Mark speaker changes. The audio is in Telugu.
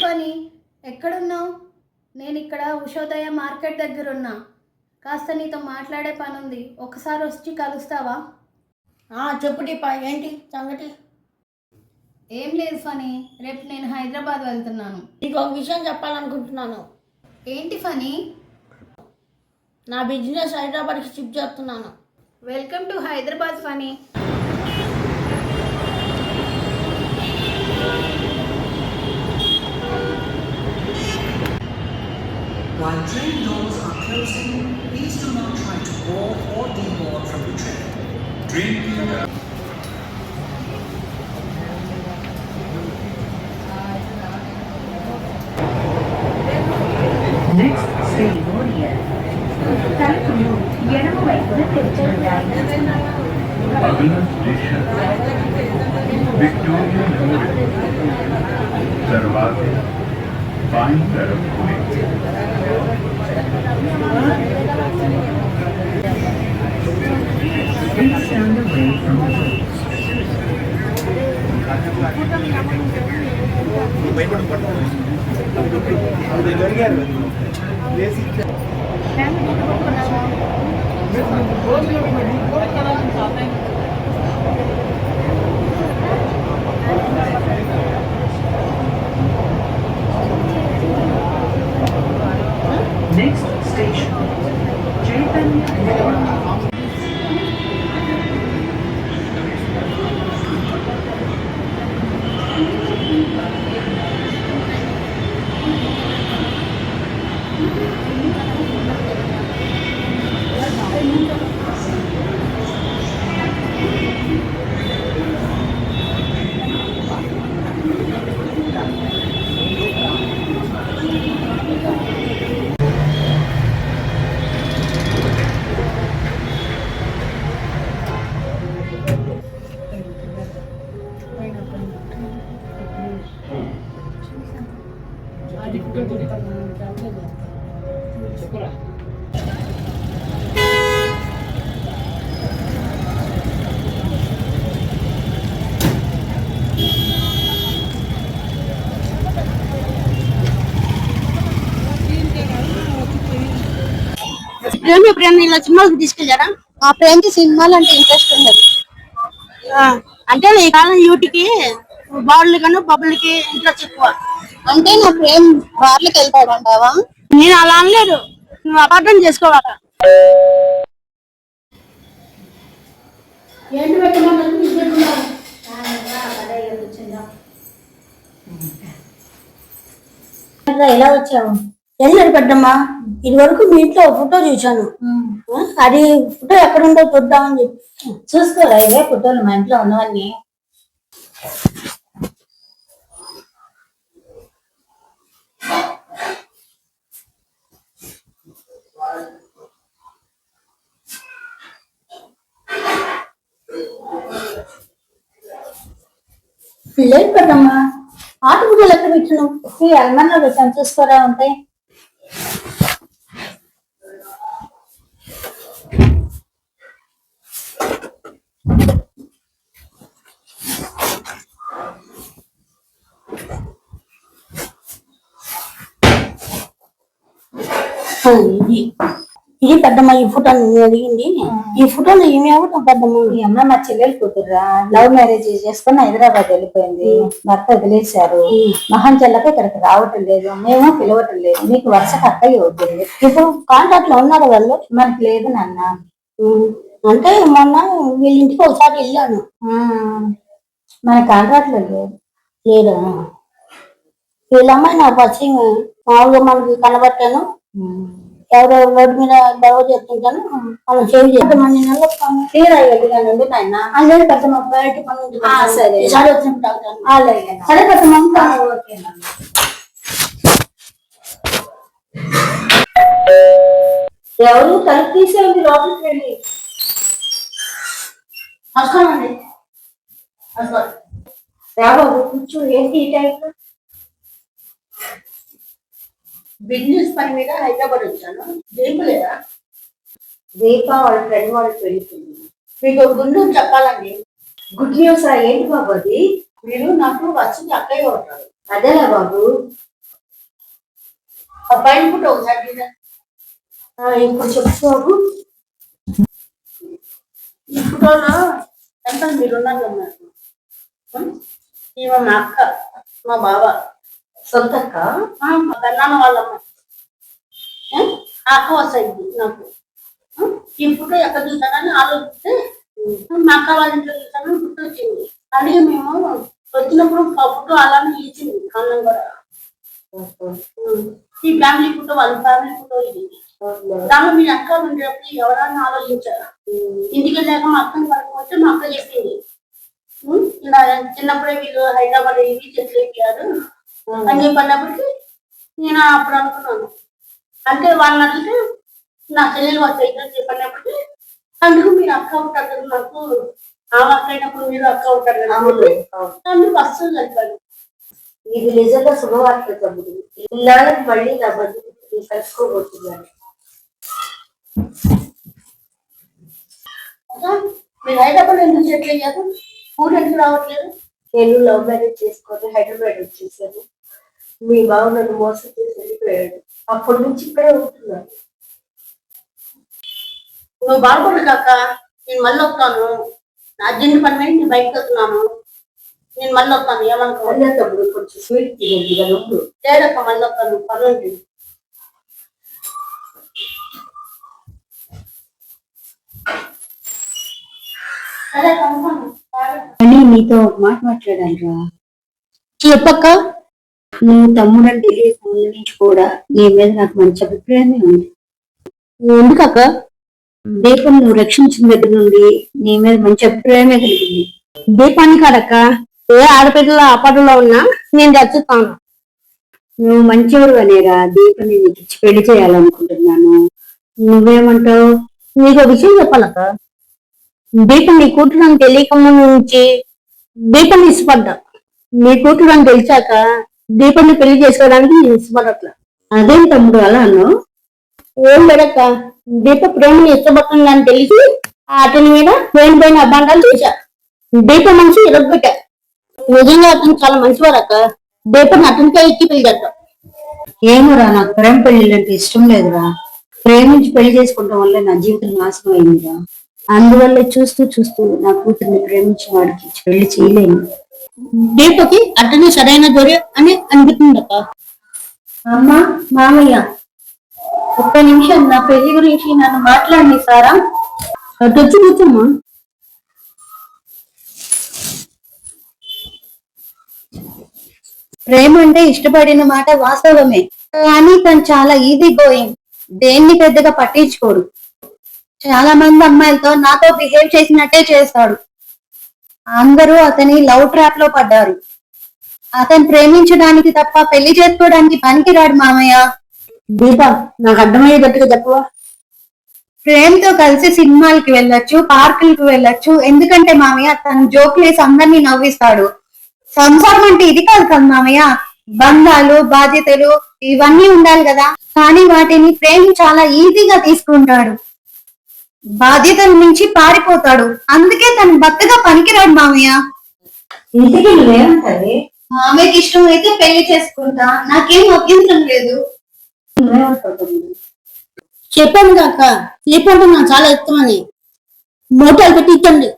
Speaker 1: ఫనీ ఎక్కడున్నావు? నేను ఇక్కడ ఉషోదయ మార్కెట్ దగ్గర ఉన్నా కాస్త నీతో మాట్లాడే పని ఉంది ఒకసారి వచ్చి కలుస్తావా?
Speaker 2: చెప్పు దీపా ఏంటి సంగతి?
Speaker 1: ఏం లేదు ఫనీ. రేపు నేను హైదరాబాద్ వెళ్తున్నాను.
Speaker 2: నీకు ఒక విషయం చెప్పాలనుకుంటున్నాను.
Speaker 1: ఏంటి ఫనీ?
Speaker 2: నా బిజినెస్ హైదరాబాద్కి షిఫ్ట్ చేస్తున్నాను.
Speaker 1: Welcome to Hyderabad Phani.
Speaker 3: While train doors are closing, please do not try to board or deboard from the train. Train theater.
Speaker 4: Next station, Kalkuru, Yerumayku, Tiruchundai. Agla station,
Speaker 5: Victoria Memorial, Sarvati. Memorial दरवाजे
Speaker 2: ప్రేమ ఎప్పుడైనా ఇలా సినిమాకి తీసుకెళ్ళారా?
Speaker 1: ఆ ప్రేమకి సినిమాలు అంటే ఇంట్రెస్ట్ ఉండదు.
Speaker 2: ఆ, అంటే ఈ కాలం యూటికి బాడీలు కన్నా బబ్బులకి ఇంట్రెస్ట్ ఎక్కువ.
Speaker 1: అంటే నా ప్రేమ బార్లకు వెళ్తాడు అంటావా?
Speaker 2: నేను అలా అనలేదు. నువ్వు అపార్థం చేసుకోవాలా? ఏంటి ఎలా వచ్చావు? వెళ్ళాడు పెద్దమ్మా ఇది వరకు మీ ఇంట్లో ఫోటో చూశాను. ఆ, అది ఫోటో ఎక్కడుందో చూద్దామని చెప్పి.
Speaker 6: చూసుకోరా ఇవే ఫోటోలు మా ఇంట్లో ఉన్నవన్నీ.
Speaker 2: లేదు పెద్దమ్మా ఆట ఎక్కడ పెట్టినావు?
Speaker 6: ఈ అల్మార్లో పెట్టాను. చూసుకోరా ఉంటాయి.
Speaker 2: ఇది. ఇది పెద్దమ్మ ఈ ఫోటో నేను అడిగింది. ఈ ఫోటోలో ఏమి అవ్వటం పెద్దమ్మ?
Speaker 6: ఈ అమ్మాయి మా చెల్లెలు కూతుర్రా. లవ్ మ్యారేజ్ చేసుకుని హైదరాబాద్ వెళ్ళిపోయింది. భర్త వదిలేశారు. మహన్ చెల్లక ఇక్కడికి రావటం లేదు. మేము పిలవటం లేదు. మీకు వరుసకు అక్కయ్య అవుతుంది
Speaker 2: ఇప్పుడు కాంటాక్ట్లో ఉన్నారు వాళ్ళు?
Speaker 6: మనకి లేదు నాన్న.
Speaker 2: అంటే మొన్న వీళ్ళ ఇంటికి ఒకసారి వెళ్ళాను
Speaker 6: మన కాంట్రాక్ట్ లేదు
Speaker 2: లేదా వీళ్ళ అమ్మాయి నా పరిచయం మామూలుగా మనకి కనబట్టాను ఎవరో రోడ్డు మీద గొడవ చేస్తుంటాను మనం సేవ్ చేస్తాం మన నెలలో
Speaker 6: ఉంది నాయన
Speaker 2: అదే పెద్దమ్మ బయట పని
Speaker 6: సరే.
Speaker 2: వచ్చినప్పుడు తాగుతాను.
Speaker 6: అలాగే.
Speaker 2: సరే పెద్దమ్మ.
Speaker 6: ఓకే. ఎవరు తలుపు తీసే ఉంది లోపలికి వెళ్ళి
Speaker 2: వస్తానండి వస్తాను.
Speaker 6: రాబాబు కూర్చో ఏంటి ఈ టైంలో
Speaker 2: బిజినెస్ పని మీద హైదరాబాద్ వచ్చాను. దేనికి లేదా?
Speaker 6: దీప వాళ్ళ ఫ్రెండ్ వాళ్ళకి పెరుగుతుంది
Speaker 2: మీకు ఒక గుండు చెప్పాలండి.
Speaker 6: గుడ్ న్యూస్ ఏంటి బాబు అది?
Speaker 2: మీరు నాకు వచ్చింది అక్కయ్య ఉంటారు.
Speaker 6: అదేలా బాబు.
Speaker 2: అబ్బాయిని కూడా ఒకసారి ఇప్పుడు చెప్పు బాబు. ఈ ఫోటోలో ఎంత మీరు అన్నారు ఈమె మా అక్క మా బావ
Speaker 6: సొంత అక్క
Speaker 2: ఆ, మా గన్నాన్న వాళ్ళమ్మ. ఆ, అక్క వస్తాయి నాకు. ఈ ఫోటో ఎక్కడ చూసానని ఆలోచిస్తే మా అక్క వాళ్ళ ఇంట్లో చూసాను ఫోటో వచ్చింది అలాగే మేము వచ్చినప్పుడు ఆ అలానే ఇచ్చింది కన్నం కూడా. ఈ ఫ్యామిలీ ఫోటో వాళ్ళ ఫ్యామిలీ ఫోటో ఇది. దానిలో మీ అక్క ఉండేటప్పుడు ఎవరన్నా ఆలోచించారు? ఇంటికి వెళ్ళాక మా అక్కని పడుకోవచ్చు మా అక్క చెప్పింది. ఇలా చిన్నప్పుడే వీళ్ళు హైదరాబాద్ వెళ్ళి చెట్లు ఎక్కారు అని చెప్పి అన్నప్పటికీ నేను అప్పుడు అనుకున్నాను. అంటే వాళ్ళని అడిగితే నా చెల్లెలు వాళ్ళు చైతన్య చెప్పినప్పటికీ అందుకు మీరు అక్క ఉంటారు కదా నాకు ఆమె అక్క అయినప్పుడు మీరు అక్క ఉంటారు కదా. అందుకు అస్సలు కలిపాను
Speaker 6: ఇది నిజంగా శుభవార్త తమ్ముడు. ఇన్నాళ్ళకి మళ్ళీ నా బతుకు కలుసుకోబోతున్నాను
Speaker 2: మీరు హైదరాబాద్ ఎందుకు అయ్యారు ఊరు ఎందుకు రావట్లేదు?
Speaker 6: నేను లవ్ మ్యారేజ్ చేసుకొని హైదరాబాద్ వచ్చేసాను. మీ బావ నన్ను మోసం చేసి వెళ్ళిపోయాడు. అప్పటి నుంచి ఇక్కడే ఉంటున్నాను.
Speaker 2: నువ్వు బాధపడు కాక. నేను మళ్ళీ వస్తాను. నా అర్జెంట్ పని మీద నేను బయటకు వెళ్తున్నాను. నేను మళ్ళీ వస్తాను. ఏమనుకో
Speaker 6: తమ్ముడు కొంచెం స్వీట్ తినేది కదా
Speaker 2: మళ్ళీ వస్తాను. పని ఉంది సరే కనుక్కోను.
Speaker 6: అని నీతో ఒక మాట మాట్లాడాలిరా చెప్పక్క. నువ్వు తమ్ముడు అంటే ముందు నుంచి కూడా నీ మీద నాకు మంచి అభిప్రాయమే ఉంది. ఎందుకక్క? దీపం నువ్వు రక్షించిన దగ్గర నుండి నీ మీద మంచి అభిప్రాయమే కలిగింది. దీపాన్ని కాదక్క. ఏ ఆడపిల్లల ఆపదలో ఉన్నా నేను రచ్చుతాను. నువ్వు మంచివాడు అనేరా నీకు ఇచ్చి పెళ్ళి చేయాలనుకుంటున్నాను. నువ్వేమంటావు? నీకు ఒక విషయం చెప్పాలక్క. దీపం నీ కూతురు అని నుంచి దీపం ఇష్టపడ్డా. నీ కూతురు అని తెలిసాక దీపాన్ని పెళ్ళి చేసుకోవడానికి నేను ఇష్టపడట్లా. అదేం తమ్ముడు అలా అన్నావు? ఏం లేదక్క. దీప ప్రేమని ఇష్టపడుతుందని తెలిసి అతని మీద పోయిన పోయిన అబ్బాండాలు చేశా. దీప మనిషి ఇరగొట్టా. నిజంగా అతను చాలా మంచివారక్క. దీపం అతనికే ఇచ్చి పెళ్ళి చేస్తా ఏమోరా నాకు ప్రేమ పెళ్ళి అంటే ఇష్టం లేదురా. ప్రేమించి పెళ్ళి చేసుకోవడం వల్ల నా జీవితం నాశనం అయిందిరా. అందువల్ల చూస్తూ చూస్తూ నా కూతుర్ని ప్రేమించిన వాడికి పెళ్ళి చేయలేను. దీపకి అతనే సరైన జోడి అని అనిపిస్తుందక్క. అమ్మా మామయ్య ఒక్క నిమిషం నా పెళ్ళి గురించి నన్ను మాట్లాడి సారా. అటు వచ్చి కూర్చోమ్మా.
Speaker 1: ప్రేమ అంటే ఇష్టపడిన మాట వాస్తవమే. కానీ తను చాలా ఈజీ గోయింగ్ దేన్ని పెద్దగా పట్టించుకోడు. చాలా మంది అమ్మాయిలతో నాతో బిహేవ్ చేసినట్టే చేస్తాడు. అందరూ అతని లవ్ ట్రాప్లో పడ్డారు. అతను ప్రేమించడానికి తప్ప పెళ్ళి చేసుకోవడానికి పనికిరాడు మామయ్య.
Speaker 6: దీప నాకు అర్థమయ్యేటట్టుగా చెప్పవా?
Speaker 1: ప్రేమతో కలిసి సినిమాలకి వెళ్ళొచ్చు పార్కులకి వెళ్ళొచ్చు. ఎందుకంటే మామయ్య తన జోకులు వేసి అందరినీ నవ్విస్తాడు. సంసారం అంటే ఇది కాదు కదా మామయ్య. బంధాలు బాధ్యతలు ఇవన్నీ ఉండాలి కదా. కానీ వాటిని ప్రేమ చాలా ఈజీగా తీసుకుంటాడు. బాధ్యతల నుంచి పారిపోతాడు. అందుకే తను భర్తగా పనికిరాడు మామయ్య. ఆమెకి ఇష్టం అయితే పెళ్ళి చేసుకుంటా. నాకేం అభ్యంతరం లేదు.
Speaker 2: చెప్పాను కాక అంటే నాకు చాలా ఇష్టమని మోటార్ పెట్టి ఇచ్చండి.